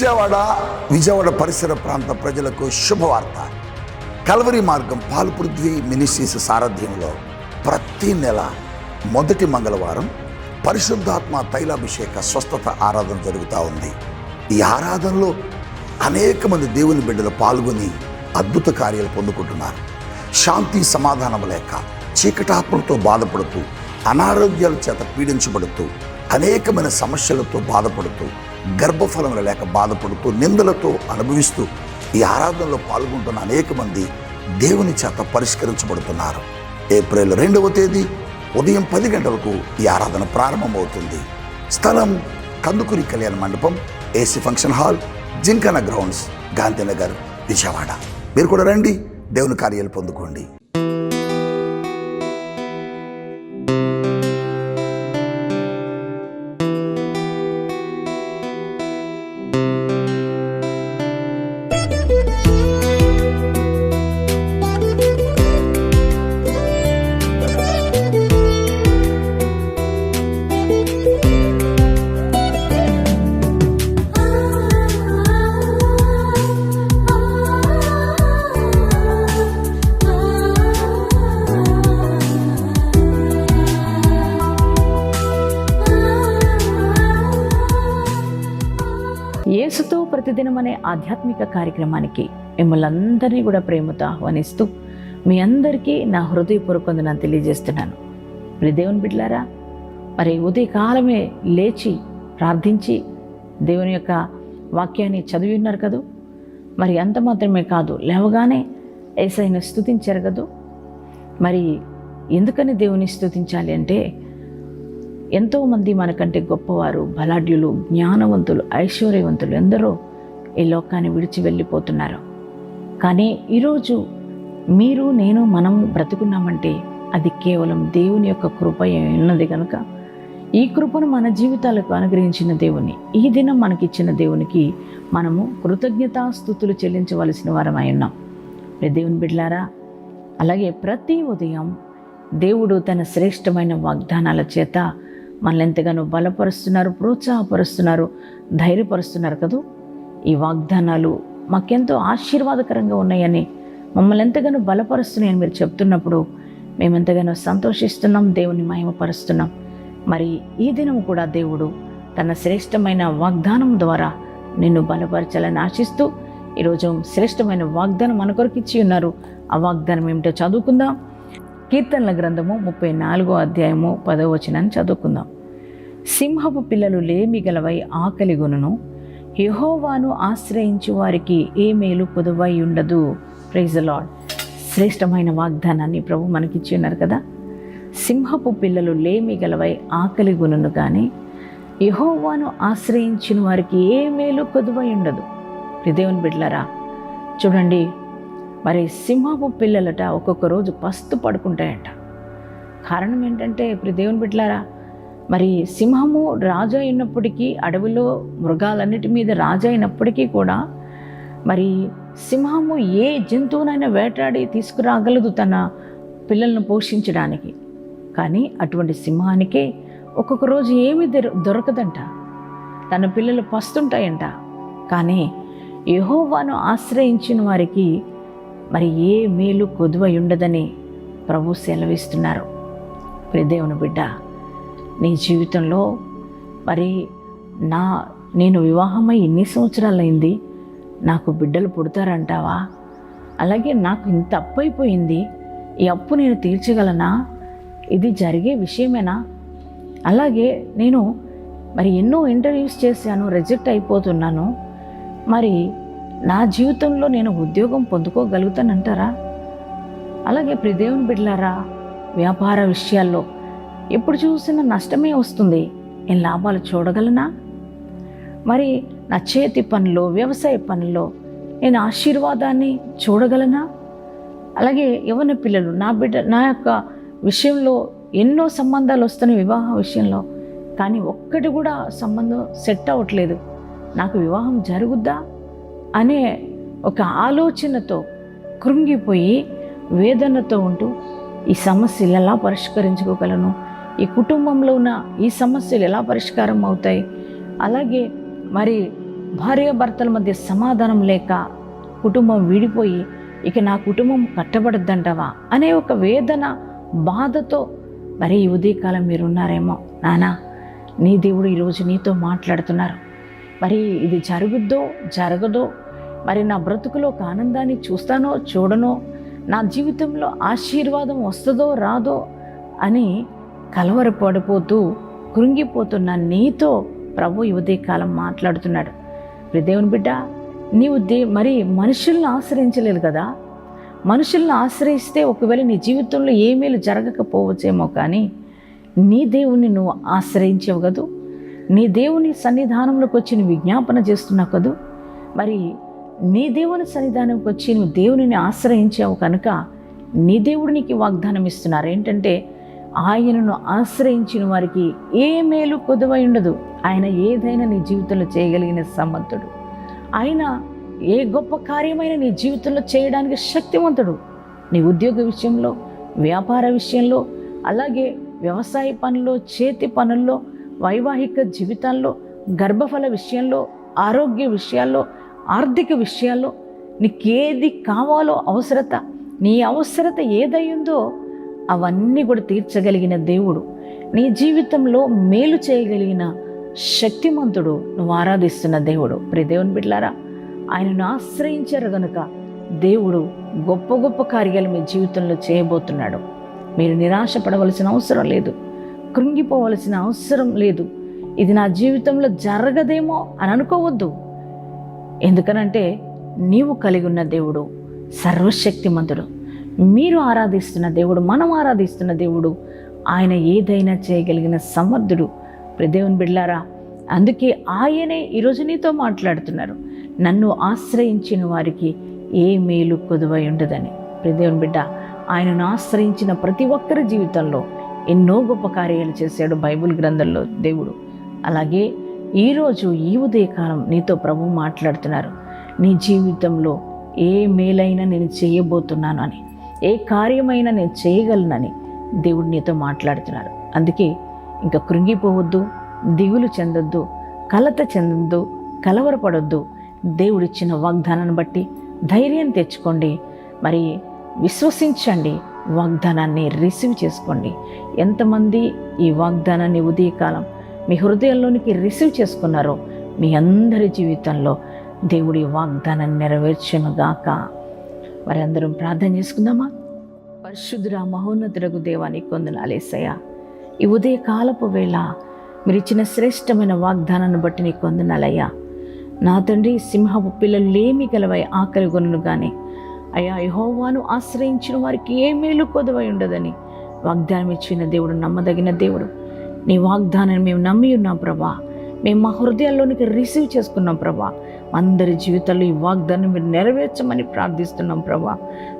విజయవాడ విజయవాడ పరిసర ప్రాంత ప్రజలకు శుభవార్త. కల్వరి మార్గం పాల్పృథ్వీ మినిస్ట్రీస్ సారథ్యంలో ప్రతి నెల మొదటి మంగళవారం పరిశుద్ధాత్మ తైలాభిషేక స్వస్థత ఆరాధన జరుగుతూ ఉంది. ఈ ఆరాధనలో అనేక మంది దేవుని బిడ్డలు పాల్గొని అద్భుత కార్యాలు పొందుకుంటున్నారు. శాంతి సమాధానం లేక చీకటాత్మలతో బాధపడుతూ అనారోగ్యాల చేత పీడించబడుతూ అనేకమైన సమస్యలతో బాధపడుతూ గర్భఫలములు లేక బాధపడుతూ నిందలతో అనుభవిస్తూ ఈ ఆరాధనలో పాల్గొంటున్న అనేక మంది దేవుని చేత పరిష్కరించబడుతున్నారు. ఏప్రిల్ రెండవ తేదీ ఉదయం పది గంటలకు ఈ ఆరాధన ప్రారంభమవుతుంది. స్థలం Kandukuri Kalyana Mandapam AC function hall gymkhana grounds Gandhinagar Vijayawada. మీరు కూడా రండి దేవుని కార్యాలు పొందుకోండి. ప్రతిదినం అనే ఆధ్యాత్మిక కార్యక్రమానికి మిమ్మల్ని అందరినీ కూడా ప్రేమతో ఆహ్వానిస్తూ మీ అందరికీ నా హృదయపూర్వకంగా తెలియజేస్తున్నాను. మరి దేవుని బిడ్డలారా మరి ఉదయకాలమే లేచి ప్రార్థించి దేవుని యొక్క వాక్యాన్ని చదివి ఉన్నారు కదూ? మరి అంత మాత్రమే కాదు లేవగానే ఏసైనా స్థుతించారు కదూ? మరి ఎందుకని దేవుని స్థుతించాలి అంటే ఎంతోమంది మనకంటే గొప్పవారు బలాఢ్యులు జ్ఞానవంతులు ఐశ్వర్యవంతులు ఎందరో ఈ లోకాన్ని విడిచి వెళ్ళిపోతున్నారు. కానీ ఈరోజు మీరు నేను మనం బ్రతుకున్నామంటే అది కేవలం దేవుని యొక్క కృప ఉన్నది కనుక ఈ కృపను మన జీవితాలకు అనుగ్రహించిన దేవుని ఈ దినం మనకిచ్చిన దేవునికి మనము కృతజ్ఞతాస్థుతులు చెల్లించవలసిన వారమై ఉన్నాం. దేవుని బిడ్లారా అలాగే ప్రతి ఉదయం దేవుడు తన శ్రేష్టమైన వాగ్దానాల చేత మనల్ని ఎంతగానో బలపరుస్తున్నారు ప్రోత్సాహపరుస్తున్నారు ధైర్యపరుస్తున్నారు కదూ? ఈ వాగ్దానాలు మాకెంతో ఆశీర్వాదకరంగా ఉన్నాయని మమ్మల్ని ఎంతగానో బలపరుస్తున్నాయని మీరు చెప్తున్నప్పుడు మేము ఎంతగానో సంతోషిస్తున్నాం దేవుని మహిమపరుస్తున్నాం. మరి ఈ దినం కూడా దేవుడు తన శ్రేష్టమైన వాగ్దానం ద్వారా నిన్ను బలపరచాలని ఆశిస్తూ ఈరోజు శ్రేష్టమైన వాగ్దానం మన కొరకు ఇచ్చి ఉన్నారు. ఆ వాగ్దానం ఏమిటో చదువుకుందాం. కీర్తనల గ్రంథము ముప్పై నాలుగో అధ్యాయము పదవచనాన్ని చదువుకుందాం. సింహపు పిల్లలు లేమి గలవై ఆకలి గుణను యహోవాను ఆశ్రయించు వారికి ఏ మేలు పొదువై ఉండదు. ప్రైజ్ లాడ్ శ్రేష్టమైన వాగ్దానాన్ని ప్రభు మనకిచ్చి ఉన్నారు కదా? సింహపు పిల్లలు లేమి గలవై ఆకలి గునును కానీ యహోవాను ఆశ్రయించిన వారికి ఏ మేలు కొదువై ఉండదు. దేవుని బిడ్లరా చూడండి మరి సింహపు పిల్లలట ఒక్కొక్క రోజు పస్తు పడుకుంటాయట. కారణం ఏంటంటే ఇప్పుడు దేవుని బిడ్డలారా మరి సింహము రాజు అయినప్పటికీ అడవిలో మృగాలన్నిటి మీద రాజు అయినప్పటికీ కూడా మరి సింహము ఏ జంతువునైనా వేటాడి తీసుకురాగలదు తన పిల్లలను పోషించడానికి. కానీ అటువంటి సింహానికే ఒక్కొక్క రోజు ఏమి దొరకదంట. తన పిల్లలు పస్తుంటాయంట. కానీ యహోవాను ఆశ్రయించిన వారికి మరి ఏ మేలు కొదువై ఉండదని ప్రభు సెలవిస్తున్నారు. ప్రిదేవుని బిడ్డ నీ జీవితంలో మరి నా నేను వివాహమై ఎన్ని సంవత్సరాలైంది? నాకు బిడ్డలు పుడతారంటావా? అలాగే నాకు ఇంత అప్పు అయిపోయింది ఈ అప్పు నేను తీర్చగలనా? ఇది జరిగే విషయమేనా? అలాగే నేను మరి ఎన్నో ఇంటర్వ్యూస్ చేశాను రిజెక్ట్ అయిపోతున్నాను. మరి నా జీవితంలో నేను ఉద్యోగం పొందుకోగలుగుతానంటారా? అలాగే ప్రిదేవుని బిడ్డలారా వ్యాపార విషయాల్లో ఎప్పుడు చూసినా నష్టమే వస్తుంది. నేను లాభాలు చూడగలనా? మరి నా చేతి పనులు వ్యవసాయ పనుల్లో నేను ఆశీర్వాదాన్ని చూడగలనా? అలాగే యవన పిల్లలు నా బిడ్డ నా యొక్క విషయంలో ఎన్నో సంబంధాలు వస్తున్నాయి వివాహ విషయంలో. కానీ ఒక్కటి కూడా సంబంధం సెట్ అవ్వట్లేదు. నాకు వివాహం జరుగుద్దా? అనే ఒక ఆలోచనతో కృంగిపోయి వేదనతో ఉంటూ ఈ సమస్యలు ఎలా పరిష్కరించుకోగలను? ఈ కుటుంబంలో ఉన్న ఈ సమస్యలు ఎలా పరిష్కారం అవుతాయి? అలాగే మరి భార్యాభర్తల మధ్య సమాధానం లేక కుటుంబం విడిపోయి ఇక నా కుటుంబం కట్టబడద్దంటవా? అనే ఒక వేదన బాధతో మరి ఈ ఉదయకాలం మీరు ఉన్నారేమో నానా నీ దేవుడు ఈరోజు నీతో మాట్లాడుతున్నారు. మరి ఇది జరుగుద్దో జరగదో మరి నా బ్రతుకులో ఒక ఆనందాన్ని చూస్తానో చూడనో నా జీవితంలో ఆశీర్వాదం వస్తుందో రాదో అని కలవరపడిపోతూ కృంగిపోతున్న నీతో ప్రభు ఈ ఉదయకాలం మాట్లాడుతున్నాడు. ఇప్పుడు దేవుని బిడ్డ నీవు దే మరి మనుషుల్ని ఆశ్రయించలేదు కదా? మనుషుల్ని ఆశ్రయిస్తే ఒకవేళ నీ జీవితంలో ఏ మేలు జరగకపోవచ్చేమో కానీ నీ దేవుణ్ణి నువ్వు ఆశ్రయించవు కదూ? నీ దేవుని సన్నిధానంలోకి వచ్చి నువ్వు విజ్ఞాపన చేస్తున్నావు కదూ? మరి నీ దేవుని సన్నిధానంకి వచ్చి నువ్వు దేవునిని ఆశ్రయించావు కనుక నీ దేవుడు నీకు వాగ్దానం ఇస్తున్నారు. ఏంటంటే ఆయనను ఆశ్రయించిన వారికి ఏ మేలు కొదవై ఉండదు. ఆయన ఏదైనా నీ జీవితంలో చేయగలిగిన సమర్థుడు. ఆయన ఏ గొప్ప కార్యమైన నీ జీవితంలో చేయడానికి శక్తివంతుడు. నీ ఉద్యోగ విషయంలో వ్యాపార విషయంలో అలాగే వ్యవసాయ పనుల్లో చేతి పనుల్లో వైవాహిక జీవితాల్లో గర్భఫల విషయంలో ఆరోగ్య విషయాల్లో ఆర్థిక విషయాల్లో నీకేది కావాలో అవసరత నీ అవసరత ఏదయ్యిందో అవన్నీ కూడా తీర్చగలిగిన దేవుడు. నీ జీవితంలో మేలు చేయగలిగిన శక్తిమంతుడు నువ్వు ఆరాధిస్తున్న దేవుడు. ప్రి దేవుని బిడ్లారా ఆయనను ఆశ్రయించారు గనుక దేవుడు గొప్ప గొప్ప కార్యాలు మీ జీవితంలో చేయబోతున్నాడు. మీరు నిరాశపడవలసిన అవసరం లేదు. కృంగిపోవలసిన అవసరం లేదు. ఇది నా జీవితంలో జరగదేమో అని అనుకోవద్దు. ఎందుకనంటే నీవు కలిగి ఉన్న దేవుడు సర్వశక్తిమంతుడు. మీరు ఆరాధిస్తున్న దేవుడు మనం ఆరాధిస్తున్న దేవుడు ఆయన ఏదైనా చేయగలిగిన సమర్థుడు. ప్రదేవుని బిడ్లారా అందుకే ఆయనే ఈరోజు నీతో మాట్లాడుతున్నారు. నన్ను ఆశ్రయించిన వారికి ఏ మేలు కొదువై ఉండదని. ప్రదేవుని బిడ్డ ఆయనను ఆశ్రయించిన ప్రతి ఒక్కరి జీవితంలో ఎన్నో గొప్ప కార్యాలు చేశాడు బైబిల్ గ్రంథంలో దేవుడు. అలాగే ఈరోజు ఈ ఉదయకాలం నీతో ప్రభు మాట్లాడుతున్నారు. నీ జీవితంలో ఏ మేలైనా నేను చేయబోతున్నాను అని. ఏ కార్యమైనా నేను చేయగలనని దేవుడు నీతో మాట్లాడుతున్నారు అందుకే ఇంకా కృంగిపోవద్దు దిగులు చెందొద్దు కలత చెందొద్దు కలవరపడొద్దు. దేవుడిచ్చిన వాగ్దానాన్ని బట్టి ధైర్యం తెచ్చుకోండి. మరి విశ్వసించండి వాగ్దానాన్ని రిసీవ్ చేసుకోండి. ఎంతమంది ఈ వాగ్దానాన్ని ఉదయకాలం మీ హృదయంలోనికి రిసీవ్ చేసుకున్నారో మీ అందరి జీవితంలో దేవుడి వాగ్దానాన్ని నెరవేర్చునుగాక వారందరం ప్రార్థన చేసుకుందామా? పరిశుద్ధుర మహోన్నతులకు దేవానికి కొందనాలేసయ్యా ఈ ఉదయ కాలపు వేళ మీరు ఇచ్చిన శ్రేష్టమైన వాగ్దానాన్ని బట్టి నీకు వందనాలయ్యా నా తండ్రి సింహపు పిల్లలేమి గలవై ఆకలి కొనును కానీ అయ్యా యహోవాను ఆశ్రయించిన వారికి ఏ మేలు కొదవై ఉండదని వాగ్దానం ఇచ్చిన దేవుడు నమ్మదగిన దేవుడు. నీ వాగ్దానాన్ని మేము నమ్మి ఉన్నాం ప్రభా. మేము మా హృదయాల్లోనికి రిసీవ్ చేసుకున్నాం ప్రభా. అందరి జీవితాల్లో ఈ వాగ్దానం మీరు నెరవేర్చమని ప్రార్థిస్తున్నాం ప్రభా.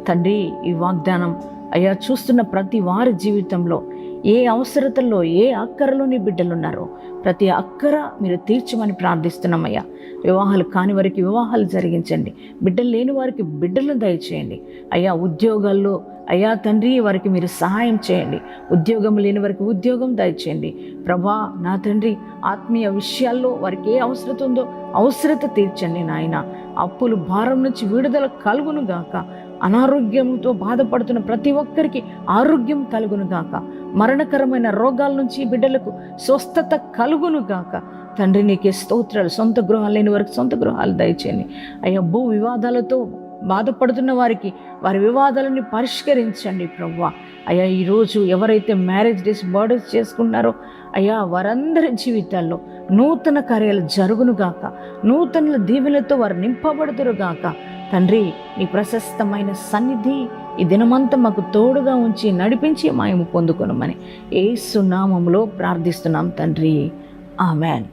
తండ్రి ఈ వాగ్దానం అయ్యా చూస్తున్న ప్రతి వారి జీవితంలో ఏ అవసరతల్లో ఏ అక్కరలో నీ బిడ్డలు ఉన్నారో ప్రతి అక్కర మీరు తీర్చమని ప్రార్థిస్తున్నామయ్యా. వివాహాలు కాని వారికి వివాహాలు జరిగించండి. బిడ్డలు లేని వారికి బిడ్డలను దయచేయండి. అయ్యా ఉద్యోగాల్లో అయ్యా తండ్రి వారికి మీరు సహాయం చేయండి. ఉద్యోగం లేని వారికి ఉద్యోగం దయచేయండి. ప్రభా నా తండ్రి ఆత్మీయ విషయాల్లో వారికి ఏ అవసరత ఉందో అవసరత తీర్చండి నాయన. అప్పులు భారం నుంచి విడుదల కలుగును గాక. అనారోగ్యంతో బాధపడుతున్న ప్రతి ఒక్కరికి ఆరోగ్యం కలుగును గాక మరణకరమైన రోగాల నుంచి బిడ్డలకు స్వస్థత కలుగును గాక తండ్రి నీకే స్తోత్రాలు. సొంత గృహాలు లేని వారికి సొంత గృహాలు దయచేయండి. అయ్యా భూ వివాదాలతో బాధపడుతున్న వారికి వారి వివాదాలని పరిష్కరించండి ప్రవ్వ. అయ్యా ఈరోజు ఎవరైతే మ్యారేజ్ డేస్ బర్త్డేస్ చేసుకున్నారో అయ్యా వారందరి జీవితాల్లో నూతన కార్యాలు జరుగునుగాక. నూతన దీవెలతో వారు నింపబడుతురుగాక తండ్రి నీ ప్రశస్తమైన సన్నిధి ఈ దినమంతా మాకు తోడుగా ఉంచి నడిపించి మాయము పొందుకొనమని ఏ సునామంలో ప్రార్థిస్తున్నాం తండ్రి. ఆమెన్.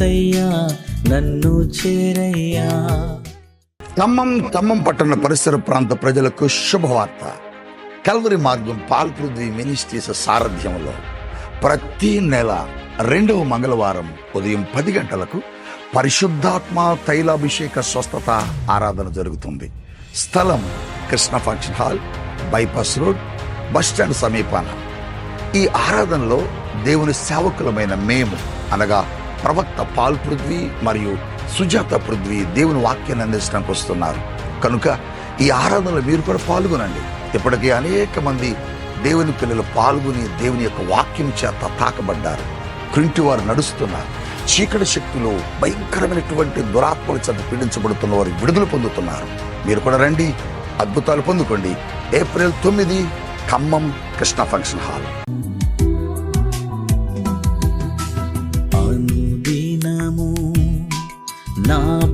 యేసయ్యా నన్ను చేరయ్యా. ఖమ్మం ఖమ్మం పట్టణ పరిసర ప్రాంత ప్రజలకు శుభవార్త. కల్వరి మార్గం పాల్పృథ్వీ మినిస్ట్రీస్ సారథ్యంలో ప్రతి నెల రెండవ మంగళవారం ఉదయం పది గంటలకు పరిశుద్ధాత్మ తైలాభిషేక స్వస్థత ఆరాధన జరుగుతుంది. స్థలం Krishna function hall bypass road bus stand సమీపాన. ఈ ఆరాధనలో దేవుని సేవకులమైన మేము అనగా ప్రవక్త పాల్ పృథ్వీ మరియు సుజాత పృథ్వీ దేవుని వాక్యాన్ని అందించడానికి వస్తున్నారు. కనుక ఈ ఆరాధనలో మీరు కూడా పాల్గొనండి. ఇప్పటికీ అనేక మంది దేవుని పిల్లలు పాల్గొని దేవుని యొక్క వాక్యం చేత తాకబడ్డారు. క్రింటి వారు నడుస్తున్నారు. చీకటి శక్తులు భయంకరమైనటువంటి దురాత్మల చేత పీడించబడుతున్న వారు విడుదల పొందుతున్నారు. మీరు కూడా రండి అద్భుతాలు పొందుకోండి. ఏప్రిల్ తొమ్మిది ఖమ్మం కృష్ణ ఫంక్షన్ హాల్.